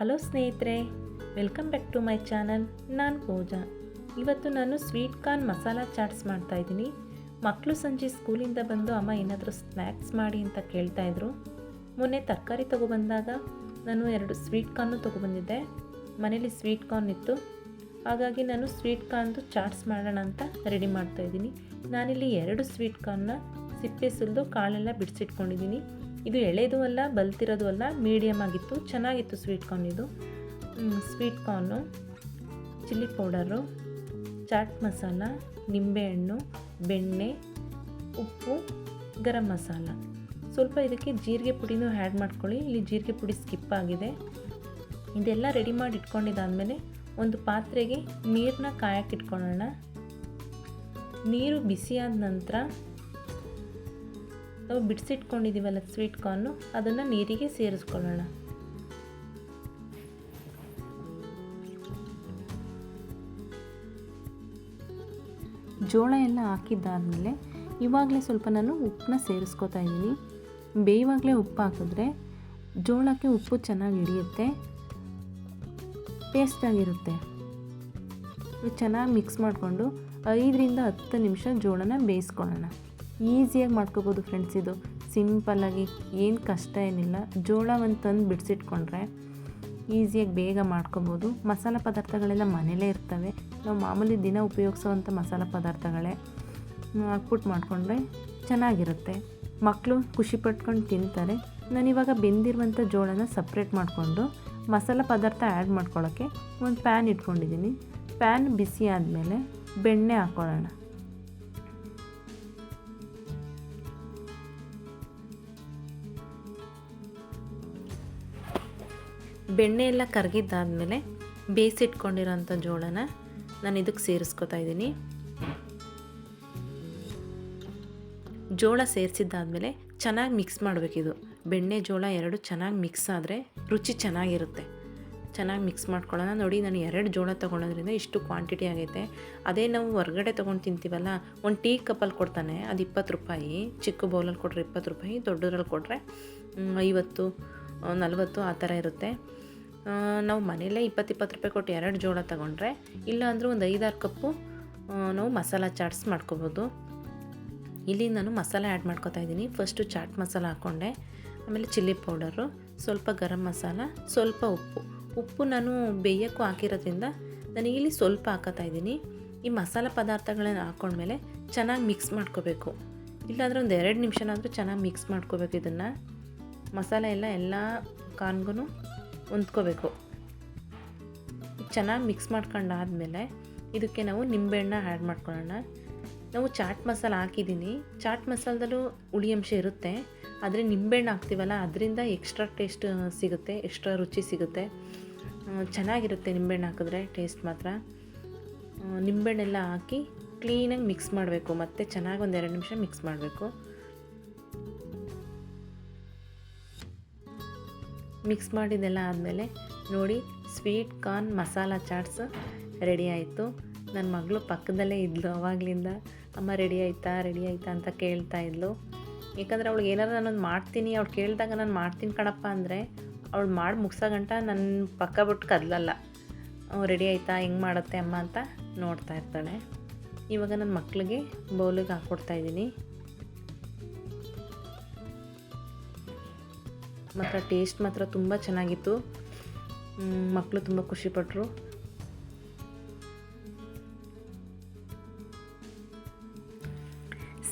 Hello ಸ್ನೇಹಿತರೆ, welcome back to my channel, ನಾನು ಪೂಜಾ. ಇವತ್ತು ನಾನು ಸ್ವೀಟ್ ಕಾರ್ನ್ ಮಸಾಲ ಚಾಟ್ಸ್ ಮಾಡ್ತಾಯಿದ್ದೀನಿ ಮಕ್ಕಳು ಸಂಜೆ ಸ್ಕೂಲಿಂದ ಬಂದು ಅಮ್ಮ ಏನಾದರೂ ಸ್ನ್ಯಾಕ್ಸ್ ಮಾಡಿ ಅಂತ ಕೇಳ್ತಾಯಿದ್ರು ಮೊನ್ನೆ ತರಕಾರಿ ತೊಗೊಬಂದಾಗ ನಾನು ಎರಡು ಸ್ವೀಟ್ ಕಾರ್ನು ತೊಗೊಬಂದಿದ್ದೆ. ಮನೇಲಿ ಸ್ವೀಟ್ ಕಾರ್ನ್ ಇತ್ತು. ಹಾಗಾಗಿ ನಾನು ಸ್ವೀಟ್ ಕಾರ್ನ್ದು ಚಾಟ್ಸ್ ಮಾಡೋಣ ಅಂತ ರೆಡಿ ಮಾಡ್ತಾಯಿದ್ದೀನಿ ನಾನಿಲ್ಲಿ ಎರಡು ಸ್ವೀಟ್ ಕಾರ್ನ್ನ ಸಿಪ್ಪೆ ಸುಲಿದು ಕಾಳೆಲ್ಲ ಬಿಡಿಸಿಟ್ಕೊಂಡಿದ್ದೀನಿ. ಇದು ಎಳೆದು ಅಲ್ಲ, ಬಲ್ತಿರೋದು ಅಲ್ಲ ಮೀಡಿಯಮ್ ಆಗಿತ್ತು, ಚೆನ್ನಾಗಿತ್ತು ಸ್ವೀಟ್ ಕಾರ್ನ್ ಇದು. Sweet corn chilli powder chaat masala ನಿಂಬೆಹಣ್ಣು ಬೆಣ್ಣೆ, ಉಪ್ಪು, ಗರಂ ಮಸಾಲ. ಸ್ವಲ್ಪ ಇದಕ್ಕೆ ಜೀರಿಗೆ ಪುಡಿನೂ ಆ್ಯಡ್ ಮಾಡ್ಕೊಳ್ಳಿ. ಇಲ್ಲಿ ಜೀರಿಗೆ ಪುಡಿ ಸ್ಕಿಪ್ ಆಗಿದೆ. ಇದೆಲ್ಲ ರೆಡಿ ಮಾಡಿ ಇಟ್ಕೊಂಡಿದ್ದಾದಮೇಲೆ ಒಂದು ಪಾತ್ರೆಗೆ ನೀರನ್ನ ಕಾಯಕ್ಕೆ ಇಟ್ಕೊಳ್ಳೋಣ. ನೀರು ಬಿಸಿಯಾದ ನಂತರ ನಾವು ಬಿಡಿಸಿಟ್ಕೊಂಡಿದ್ದೀವಲ್ಲ ಸ್ವೀಟ್ ಕಾರ್ನು ಅದನ್ನು ನೀರಿಗೆ ಸೇರಿಸ್ಕೊಳ್ಳೋಣ. ಜೋಳ ಎಲ್ಲ ಹಾಕಿದ್ದಾದಮೇಲೆ ಇವಾಗಲೇ ಸ್ವಲ್ಪ ನಾನು ಉಪ್ಪನ್ನ ಸೇರಿಸ್ಕೊತಾ ಇದ್ದೀನಿ. ಬೇಯುವಾಗಲೇ ಉಪ್ಪು ಹಾಕಿದ್ರೆ ಜೋಳಕ್ಕೆ ಉಪ್ಪು ಚೆನ್ನಾಗಿ ಹಿಡಿಯುತ್ತೆ ಟೇಸ್ಟಾಗಿರುತ್ತೆ ಚೆನ್ನಾಗಿ ಮಿಕ್ಸ್ ಮಾಡಿಕೊಂಡು ಐದರಿಂದ ಹತ್ತು ನಿಮಿಷ ಜೋಳನ ಬೇಯಿಸ್ಕೊಳ್ಳೋಣ. ಈಸಿಯಾಗಿ ಮಾಡ್ಕೋಬೋದು ಫ್ರೆಂಡ್ಸ್ ಇದು. ಸಿಂಪಲ್ಲಾಗಿ ಏನು ಕಷ್ಟ ಏನಿಲ್ಲ, ಜೋಳ ಒಂದು ತಂದು ಬಿಡಿಸಿಟ್ಕೊಂಡ್ರೆ ಈಸಿಯಾಗಿ ಬೇಗ ಮಾಡ್ಕೊಬೋದು. ಮಸಾಲ ಪದಾರ್ಥಗಳೆಲ್ಲ ಮನೇಲೇ ಇರ್ತವೆ. ನಾವು ಮಾಮೂಲಿ ದಿನ ಉಪಯೋಗಿಸೋವಂಥ ಮಸಾಲ ಪದಾರ್ಥಗಳೇ ಹಾಕ್ಬಿಟ್ಟು ಮಾಡಿಕೊಂಡ್ರೆ ಚೆನ್ನಾಗಿರುತ್ತೆ. ಮಕ್ಕಳು ಖುಷಿ ಪಟ್ಕೊಂಡು ತಿಂತಾರೆ. ನಾನಿವಾಗ ಬೆಂದಿರುವಂಥ ಜೋಳನ ಸಪ್ರೇಟ್ ಮಾಡಿಕೊಂಡು ಮಸಾಲ ಪದಾರ್ಥ ಆ್ಯಡ್ ಮಾಡ್ಕೊಳ್ಳೋಕ್ಕೆ ಒಂದು ಪ್ಯಾನ್ ಇಟ್ಕೊಂಡಿದ್ದೀನಿ ಪ್ಯಾನ್ ಬಿಸಿ ಆದಮೇಲೆ ಬೆಣ್ಣೆ ಹಾಕ್ಕೊಳ್ಳೋಣ ಬೆಣ್ಣೆ ಎಲ್ಲ ಕರಗಿದ್ದಾದಮೇಲೆ ಬೇಯಿಸಿಟ್ಕೊಂಡಿರೋಂಥ ಜೋಳನ ನಾನು ಇದಕ್ಕೆ ಸೇರಿಸ್ಕೊತಾ ಇದ್ದೀನಿ. ಜೋಳ ಸೇರಿಸಿದ್ದಾದಮೇಲೆ ಚೆನ್ನಾಗಿ ಮಿಕ್ಸ್ ಮಾಡಬೇಕಿದು. ಬೆಣ್ಣೆ, ಜೋಳ ಎರಡು ಚೆನ್ನಾಗಿ ಮಿಕ್ಸ್ ಆದರೆ ರುಚಿ ಚೆನ್ನಾಗಿರುತ್ತೆ. ಚೆನ್ನಾಗಿ ಮಿಕ್ಸ್ ಮಾಡ್ಕೊಳ್ಳೋಣ. ನೋಡಿ, ನಾನು ಎರಡು ಜೋಳ ತೊಗೊಳೋದ್ರಿಂದ ಇಷ್ಟು ಕ್ವಾಂಟಿಟಿ ಆಗೈತೆ. ಅದೇ ನಾವು ಹೊರಗಡೆ ತೊಗೊಂಡು ತಿಂತೀವಲ್ಲ, ಒಂದು ಟೀ ಕಪ್ಪಲ್ಲಿ ಕೊಡ್ತಾನೆ, ಅದು ಇಪ್ಪತ್ತು ರೂಪಾಯಿ. ಚಿಕ್ಕ ಬೌಲಲ್ಲಿ ಕೊಟ್ಟರೆ ಇಪ್ಪತ್ತು ರೂಪಾಯಿ, ದೊಡ್ಡದ್ರಲ್ಲಿ ಕೊಟ್ಟರೆ ಐವತ್ತು. ನಲ್ವತ್ತು ಆ ಥರ ಇರುತ್ತೆ. ನಾವು ಮನೆಯಲ್ಲೇ ಇಪ್ಪತ್ತು ಇಪ್ಪತ್ತು ರೂಪಾಯಿ ಕೊಟ್ಟು ಎರಡು ಜೋಳ ತಗೊಂಡ್ರೆ ಇಲ್ಲಾಂದರೂ ಒಂದು ಐದಾರು ಕಪ್ಪು ನಾವು ಮಸಾಲ ಚಾಟ್ಸ್ ಮಾಡ್ಕೋಬೋದು. ಇಲ್ಲಿ ನಾನು ಮಸಾಲ ಆ್ಯಡ್ ಮಾಡ್ಕೋತಾ ಇದ್ದೀನಿ. ಫಸ್ಟು ಚಾಟ್ ಮಸಾಲ ಹಾಕ್ಕೊಂಡೆ ಆಮೇಲೆ ಚಿಲ್ಲಿ ಪೌಡರು, ಸ್ವಲ್ಪ ಗರಂ ಮಸಾಲ, ಸ್ವಲ್ಪ ಉಪ್ಪು. ಉಪ್ಪು ನಾನು ಬೇಯಕ್ಕೂ ಹಾಕಿರೋದ್ರಿಂದ ನಾನು ಇಲ್ಲಿ ಸ್ವಲ್ಪ ಹಾಕೋತಾ ಇದ್ದೀನಿ. ಈ ಮಸಾಲ ಪದಾರ್ಥಗಳನ್ನ ಹಾಕ್ಕೊಂಡ್ಮೇಲೆ ಚೆನ್ನಾಗಿ ಮಿಕ್ಸ್ ಮಾಡ್ಕೋಬೇಕು. ಇಲ್ಲಾಂದರೆ ಒಂದು ಎರಡು ನಿಮಿಷನಾದರೂ ಚೆನ್ನಾಗಿ ಮಿಕ್ಸ್ ಮಾಡ್ಕೋಬೇಕು ಇದನ್ನು. ಮಸಾಲೆ ಎಲ್ಲ ಎಲ್ಲ ಕಾರ್ನ್ಗೂ ಹೊಂದ್ಕೋಬೇಕು ಚೆನ್ನಾಗಿ ಮಿಕ್ಸ್ ಮಾಡ್ಕೊಂಡಾದಮೇಲೆ ಇದಕ್ಕೆ ನಾವು ನಿಂಬೆಹಣ್ಣ ಆ್ಯಡ್ ಮಾಡ್ಕೊಳ್ಳೋಣ. ನಾವು ಚಾಟ್ ಮಸಾಲ ಹಾಕಿದ್ದೀನಿ. ಚಾಟ್ ಮಸಾಲದಲ್ಲೂ ಹುಳಿ ಅಂಶ ಇರುತ್ತೆ. ಆದರೆ ನಿಂಬೆಹಣ್ಣು ಹಾಕ್ತೀವಲ್ಲ, ಅದರಿಂದ ಎಕ್ಸ್ಟ್ರಾ ಟೇಸ್ಟ್ ಸಿಗುತ್ತೆ ಎಕ್ಸ್ಟ್ರಾ ರುಚಿ ಸಿಗುತ್ತೆ. ಚೆನ್ನಾಗಿರುತ್ತೆ ನಿಂಬೆಹಣ್ಣು ಹಾಕಿದ್ರೆ ಟೇಸ್ಟ್ ಮಾತ್ರ. ನಿಂಬೆಹಣ್ಣೆಲ್ಲ ಹಾಕಿ ಕ್ಲೀನಾಗಿ ಮಿಕ್ಸ್ ಮಾಡಬೇಕು. ಮತ್ತು ಚೆನ್ನಾಗಿ ಒಂದು ಎರಡು ನಿಮಿಷ ಮಿಕ್ಸ್ ಮಾಡಬೇಕು. ಮಿಕ್ಸ್ ಮಾಡಿದ್ದೆಲ್ಲ ಆದಮೇಲೆ ನೋಡಿ sweet corn masala chaats ready ಆಯಿತು. ನನ್ನ ಮಗಳು ಪಕ್ಕದಲ್ಲೇ ಇದ್ಲು, ಅವಾಗಲಿಂದ ಅಮ್ಮ ರೆಡಿ ಆಯಿತಾ ರೆಡಿ ಆಯಿತಾ ಅಂತ ಕೇಳ್ತಾ ಇದ್ಲು. ಯಾಕಂದರೆ ಅವಳಿಗೆ ಏನಾರು ನಾನೊಂದು ಮಾಡ್ತೀನಿ, ಅವ್ಳು ಕೇಳಿದಾಗ ನಾನು ಮಾಡ್ತೀನಿ ಕಣಪ್ಪ ಅಂದರೆ ಅವಳು ಮಾಡಿ ಮುಗ್ಸೋ ಗಂಟ ನನ್ನ ಪಕ್ಕ ಬಿಟ್ಟು ಕದಲಲ್ಲ. ರೆಡಿ ಆಯಿತಾ, ಹೆಂಗೆ ಮಾಡುತ್ತೆ ಅಮ್ಮ ಅಂತ ನೋಡ್ತಾ ಇರ್ತಾಳೆ. ಇವಾಗ ನನ್ನ ಮಕ್ಕಳಿಗೆ ಬೌಲಿಗೆ ಹಾಕ್ಕೊಡ್ತಾ ಮಾತ್ರ ಟೇಸ್ಟ್ ಮಾತ್ರ ತುಂಬ ಚೆನ್ನಾಗಿತ್ತು. ಮಕ್ಕಳು ತುಂಬ ಖುಷಿಪಟ್ಟರು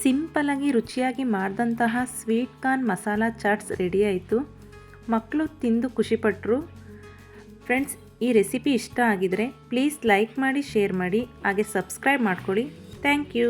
ಸಿಂಪಲಾಗಿ ರುಚಿಯಾಗಿ ಮಾಡಿದಂತಹ sweet corn masala chaats ready ಆಯಿತು. ಮಕ್ಕಳು ತಿಂದು ಖುಷಿಪಟ್ಟರು ಫ್ರೆಂಡ್ಸ್ ಈ ರೆಸಿಪಿ ಇಷ್ಟ ಆಗಿದರೆ ಪ್ಲೀಸ್ ಲೈಕ್ ಮಾಡಿ ಶೇರ್ ಮಾಡಿ, ಹಾಗೆ ಸಬ್ಸ್ಕ್ರೈಬ್ ಮಾಡ್ಕೊಳ್ಳಿ ಥ್ಯಾಂಕ್ ಯು